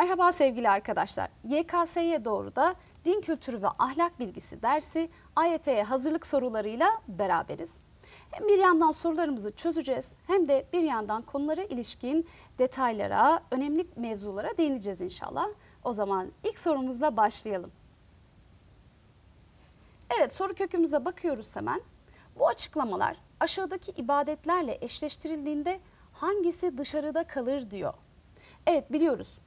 Merhaba sevgili arkadaşlar. YKS'ye doğru da din kültürü ve ahlak bilgisi dersi AYT'ye hazırlık sorularıyla beraberiz. Hem bir yandan sorularımızı çözeceğiz hem de bir yandan konulara ilişkin detaylara, önemli mevzulara değineceğiz inşallah. O zaman ilk sorumuzla başlayalım. Evet soru kökümüze bakıyoruz hemen. Bu açıklamalar aşağıdaki ibadetlerle eşleştirildiğinde hangisi dışarıda kalır diyor. Evet biliyoruz.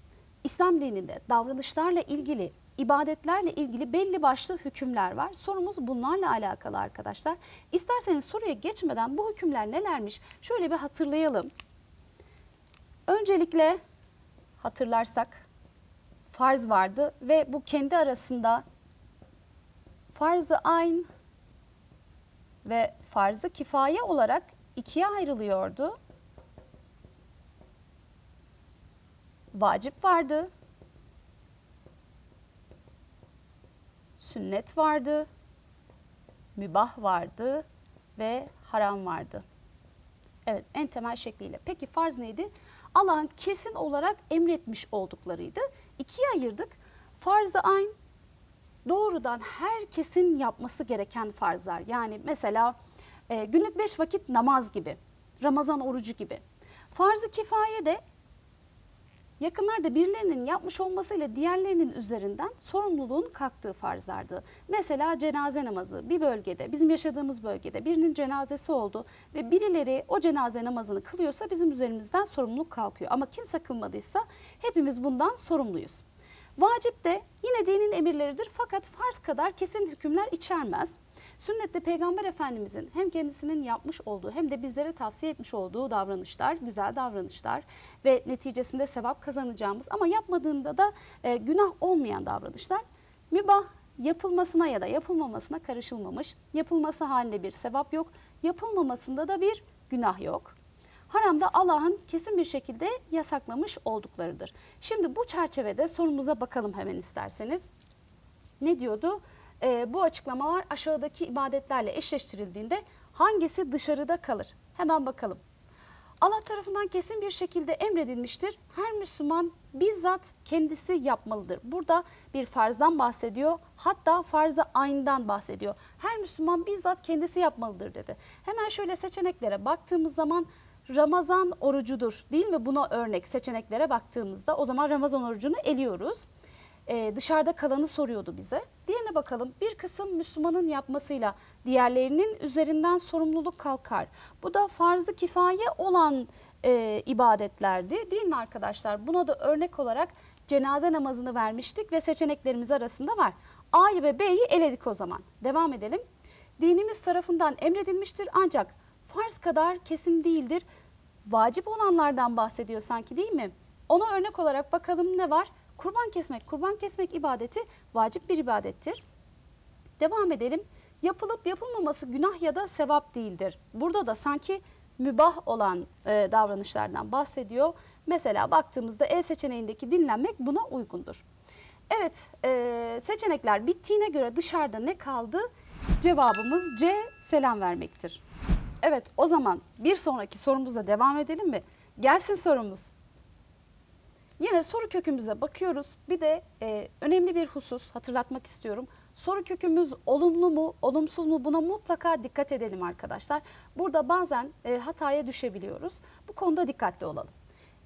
İslam dininde davranışlarla ilgili, ibadetlerle ilgili belli başlı hükümler var. Sorumuz bunlarla alakalı arkadaşlar. İsterseniz soruya geçmeden bu hükümler nelermiş şöyle bir hatırlayalım. Öncelikle hatırlarsak farz vardı ve bu kendi arasında farz-ı ayn ve farz-ı kifaye olarak ikiye ayrılıyordu. Vacip vardı. Sünnet vardı. Mübah vardı ve haram vardı. Evet en temel şekliyle. Peki farz neydi? Allah'ın kesin olarak emretmiş olduklarıydı. İkiye ayırdık. Farz-ı ayn doğrudan herkesin yapması gereken farzlar. Yani mesela e, günlük beş vakit namaz gibi, Ramazan orucu gibi. Farz-ı kifaye de yakınlarda birilerinin yapmış olmasıyla diğerlerinin üzerinden sorumluluğun kalktığı farzlardı. Mesela cenaze namazı bir bölgede, bizim yaşadığımız bölgede birinin cenazesi oldu ve birileri o cenaze namazını kılıyorsa bizim üzerimizden sorumluluk kalkıyor. Ama kimse kılmadıysa hepimiz bundan sorumluyuz. Vacip de yine dinin emirleridir fakat farz kadar kesin hükümler içermez. Sünnette Peygamber Efendimizin hem kendisinin yapmış olduğu hem de bizlere tavsiye etmiş olduğu davranışlar, güzel davranışlar ve neticesinde sevap kazanacağımız ama yapmadığında da e, günah olmayan davranışlar mübah yapılmasına ya da yapılmamasına karışılmamış. Yapılması halinde bir sevap yok, yapılmamasında da bir günah yok. Haram da Allah'ın kesin bir şekilde yasaklamış olduklarıdır. Şimdi bu çerçevede sorumuza bakalım hemen isterseniz. Ne diyordu? Ee, bu açıklamalar aşağıdaki ibadetlerle eşleştirildiğinde hangisi dışarıda kalır? Hemen bakalım. Allah tarafından kesin bir şekilde emredilmiştir. Her Müslüman bizzat kendisi yapmalıdır. Burada bir farzdan bahsediyor. Hatta farz-ı ayndan bahsediyor. Her Müslüman bizzat kendisi yapmalıdır dedi. Hemen şöyle seçeneklere baktığımız zaman Ramazan orucudur değil mi? Buna örnek seçeneklere baktığımızda o zaman Ramazan orucunu eliyoruz. Ee, dışarıda kalanı soruyordu bize. Diğerine bakalım. Bir kısım Müslümanın yapmasıyla diğerlerinin üzerinden sorumluluk kalkar. Bu da farz-ı kifaye olan e, ibadetlerdi değil mi arkadaşlar? Buna da örnek olarak cenaze namazını vermiştik ve seçeneklerimiz arasında var. A'yı ve B'yi eledik o zaman. Devam edelim. Dinimiz tarafından emredilmiştir ancak farz kadar kesin değildir. Vacip olanlardan bahsediyor sanki değil mi? Ona örnek olarak bakalım ne var? Kurban kesmek. Kurban kesmek ibadeti vacip bir ibadettir. Devam edelim. Yapılıp yapılmaması günah ya da sevap değildir. Burada da sanki mübah olan e, davranışlardan bahsediyor. Mesela baktığımızda E seçeneğindeki dinlenmek buna uygundur. Evet e, seçenekler bittiğine göre dışarıda ne kaldı? Cevabımız C selam vermektir. Evet o zaman bir sonraki sorumuzla devam edelim mi? Gelsin sorumuz. Yine soru kökümüze bakıyoruz. Bir de e, önemli bir husus hatırlatmak istiyorum. Soru kökümüz olumlu mu, olumsuz mu buna mutlaka dikkat edelim arkadaşlar. Burada bazen e, hataya düşebiliyoruz. Bu konuda dikkatli olalım.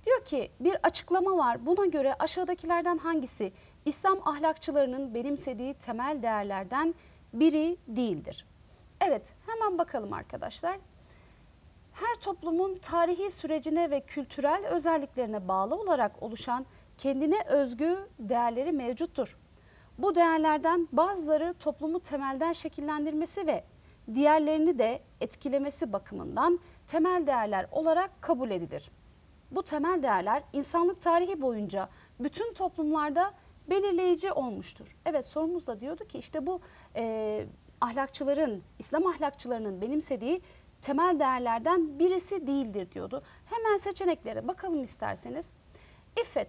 Diyor ki bir açıklama var. Buna göre aşağıdakilerden hangisi İslam ahlakçılarının benimsediği temel değerlerden biri değildir? Evet hemen bakalım arkadaşlar. Her toplumun tarihi sürecine ve kültürel özelliklerine bağlı olarak oluşan kendine özgü değerleri mevcuttur. Bu değerlerden bazıları toplumu temelden şekillendirmesi ve diğerlerini de etkilemesi bakımından temel değerler olarak kabul edilir. Bu temel değerler insanlık tarihi boyunca bütün toplumlarda belirleyici olmuştur. Evet sorumuz da diyordu ki işte bu e, ahlakçıların, İslam ahlakçılarının benimsediği temel değerlerden birisi değildir diyordu. Hemen seçeneklere bakalım isterseniz. İffet.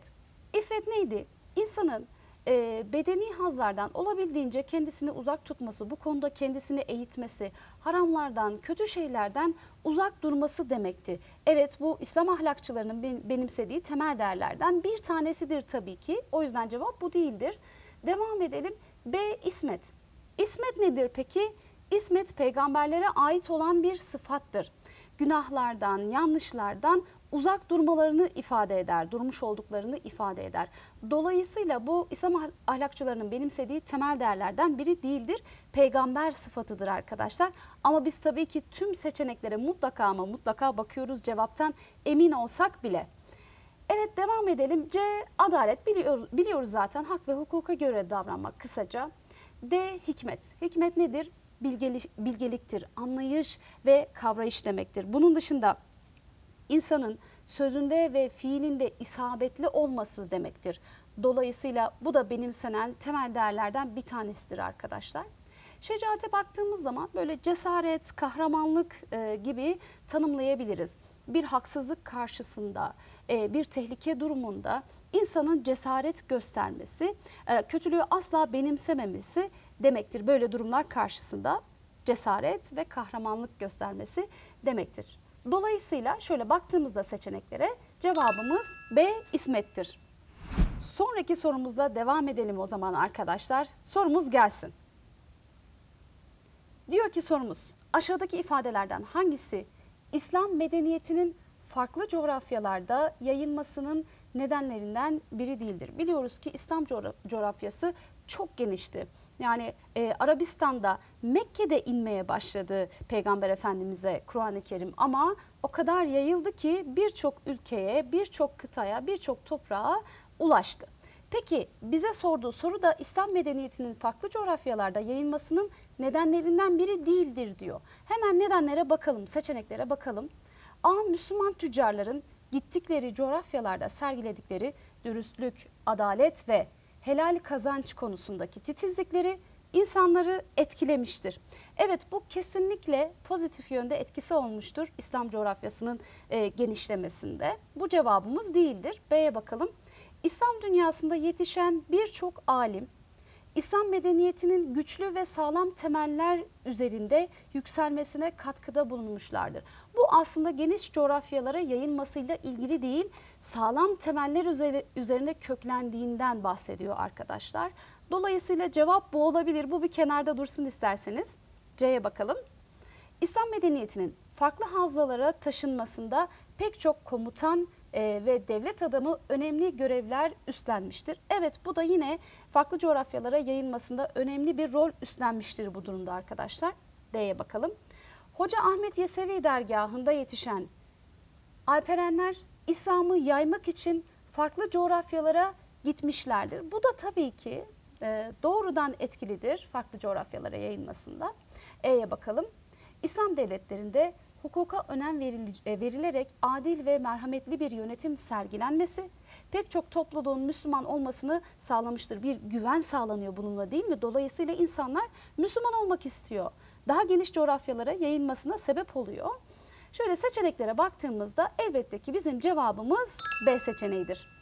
İffet neydi? İnsanın e, bedeni hazlardan olabildiğince kendisini uzak tutması, bu konuda kendisini eğitmesi, haramlardan, kötü şeylerden uzak durması demekti. Evet bu İslam ahlakçılarının ben- benimsediği temel değerlerden bir tanesidir tabii ki. O yüzden cevap bu değildir. Devam edelim. B. İsmet. İsmet nedir peki? İsmet peygamberlere ait olan bir sıfattır. Günahlardan, yanlışlardan uzak durmalarını ifade eder, durmuş olduklarını ifade eder. Dolayısıyla bu İslam ah- ahlakçılarının benimsediği temel değerlerden biri değildir. Peygamber sıfatıdır arkadaşlar. Ama biz tabii ki tüm seçeneklere mutlaka ama mutlaka bakıyoruz cevaptan emin olsak bile. Evet devam edelim. C. Adalet biliyoruz, biliyoruz zaten hak ve hukuka göre davranmak kısaca. D. Hikmet. Hikmet nedir? Bilgeli, bilgeliktir, anlayış ve kavrayış demektir. Bunun dışında insanın sözünde ve fiilinde isabetli olması demektir. Dolayısıyla bu da benimsenen temel değerlerden bir tanesidir arkadaşlar. Şecaate baktığımız zaman böyle cesaret, kahramanlık e, gibi tanımlayabiliriz. Bir haksızlık karşısında, e, bir tehlike durumunda insanın cesaret göstermesi, e, kötülüğü asla benimsememesi demektir. Böyle durumlar karşısında cesaret ve kahramanlık göstermesi demektir. Dolayısıyla şöyle baktığımızda seçeneklere cevabımız B İsmet'tir. Sonraki sorumuzla devam edelim o zaman arkadaşlar. Sorumuz gelsin. Diyor ki sorumuz aşağıdaki ifadelerden hangisi İslam medeniyetinin farklı coğrafyalarda yayılmasının nedenlerinden biri değildir? Biliyoruz ki İslam coğra- coğrafyası çok genişti. Yani e, Arabistan'da Mekke'de inmeye başladı Peygamber Efendimiz'e Kur'an-ı Kerim ama o kadar yayıldı ki birçok ülkeye, birçok kıtaya, birçok toprağa ulaştı. Peki bize sorduğu soru da İslam medeniyetinin farklı coğrafyalarda yayılmasının nedenlerinden biri değildir diyor. Hemen nedenlere bakalım, seçeneklere bakalım. A. Müslüman tüccarların gittikleri coğrafyalarda sergiledikleri dürüstlük, adalet ve helal kazanç konusundaki titizlikleri insanları etkilemiştir. Evet bu kesinlikle pozitif yönde etkisi olmuştur İslam coğrafyasının e, genişlemesinde. Bu cevabımız değildir. B'ye bakalım. İslam dünyasında yetişen birçok alim İslam medeniyetinin güçlü ve sağlam temeller üzerinde yükselmesine katkıda bulunmuşlardır. Bu aslında geniş coğrafyalara yayılmasıyla ilgili değil, sağlam temeller üzeri- üzerine köklendiğinden bahsediyor arkadaşlar. Dolayısıyla cevap bu olabilir. Bu bir kenarda dursun isterseniz. C'ye bakalım. İslam medeniyetinin farklı havzalara taşınmasında pek çok komutan e, ve devlet adamı önemli görevler üstlenmiştir. Evet bu da yine farklı coğrafyalara yayılmasında önemli bir rol üstlenmiştir bu durumda arkadaşlar. D'ye bakalım. Hoca Ahmet Yesevi dergahında yetişen Alperenler İslam'ı yaymak için farklı coğrafyalara gitmişlerdir. Bu da tabii ki e, doğrudan etkilidir farklı coğrafyalara yayılmasında. E'ye bakalım. İslam devletlerinde hukuka önem e, verilerek adil ve merhametli bir yönetim sergilenmesi pek çok topluluğun Müslüman olmasını sağlamıştır. Bir güven sağlanıyor bununla değil mi? Dolayısıyla insanlar Müslüman olmak istiyor. Daha geniş coğrafyalara yayılmasına sebep oluyor. Şöyle seçeneklere baktığımızda elbette ki bizim cevabımız B seçeneğidir.